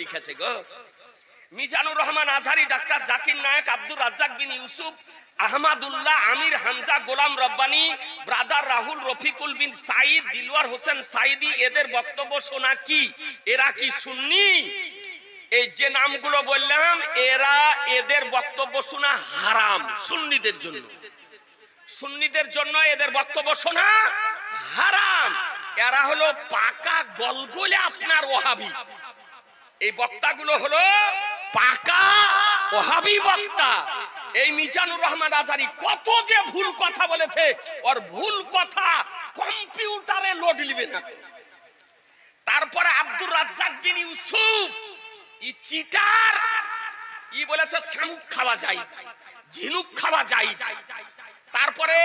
লিখেছে গো। মিজানুর রহমান আজহারি, ডাক্তার জাকির নায়ক, আব্দুর রাজ্জাক বিন ইউসুফ, আহমাদুল্লাহ, আমির হামজা, গোলাম রব্বানি, ব্রাদার রাহুল রফিকুল বিন সাইদ দিলওয়ার হোসেন সাইদি এদের বক্তব্য শোনা কি? এরা কি শুননি এই যে নামগুলো বললাম, এরা এদের বক্তব্য শোনা হারাম সুন্নিদের জন্য। সুন্নিদের জন্য এদের বক্তব্য শোনা হারাম। এরা হলো পাকা গলগলে আপনার ওহাবি। এই বক্তাগুলো হলো পাকা ওহাবি বক্তা। এই মিজানুর রহমান আজারি কত যে ভুল কথা বলেছে, ওর ভুল কথা কম্পিউটারে লোড নিবে না তারপরে আব্দুর রাজ্জাক বিন ইউসুফ, ই চিটার, ই বলেছে শামুক খাওয়া যায়, ঝিনুক খাওয়া যায়। তারপরে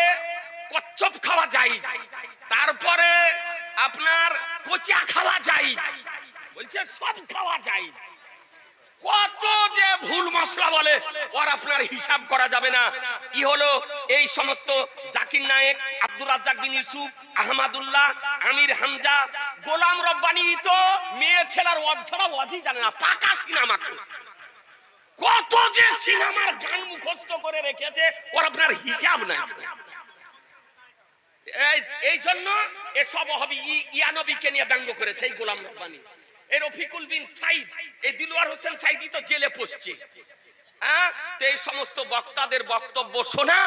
কচ্ছপ খাওয়া যায়। তারপরে আপনার কোচা খাওয়া যায়। বলছে, সব খাওয়া যায়। কত যে ভুল মশলা বলে, ওর আপনার হিসাব করা যাবে না। ই হলো এই সমস্ত জাকির নায়েক, আব্দুর রাজ্জাক বিন ইউসুফ, আহমাদুল্লাহ, আমির হামজা, গোলাম রব্বানি তো মেয়ে ছেলের অধ্যরা অজি জানে না। পাকা সিনেমা কত যে সিনেমার গান মুখস্থ করে রেখেছে, ওর আপনার হিসাব নাই। এই জন্য এসব হবে ইয়ানবীকে নিয়ে ব্যঙ্গ করেছে এই গোলাম রব্বানি। এই রফিকুল বিন সাইদ, এই দিলওয়ার হোসেন সাইদি তো জেলে পড়ছে। হ্যাঁ? এই সমস্ত বক্তাদের বক্তব্য শোনা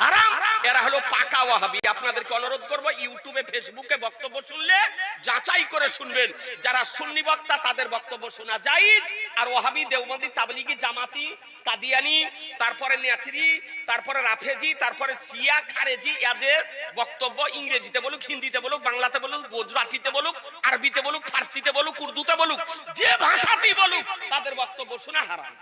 হারাম। এরা হলো পাকা ওয়াহাবি। আপনাদেরকে অনুরোধ করব, ইউটিউবে, ফেসবুকে বক্তব্য শুনলে যাচাই করে শুনবেন। যারা সুন্নি বক্তা, তাদের বক্তব্য শোনা জায়েজ আর ওয়াহাবি, দেওবন্দি, তাবলিগি, জামাতি কাদিয়ানি, তারপরে নেচরি তারপরে রাফেজি, তারপরে সিয়া খারেজি, এদের বক্তব্য ইংরেজিতে বলুক, হিন্দিতে বলুক, বাংলাতে বলুক, গুজরাটিতে বলুক, আরবিতে বলুক, ফার্সিতে বলুক, উর্দুতে বলুক, যে ভাষাতেই বলুক, তাদের বক্তব্য শোনা হারাম।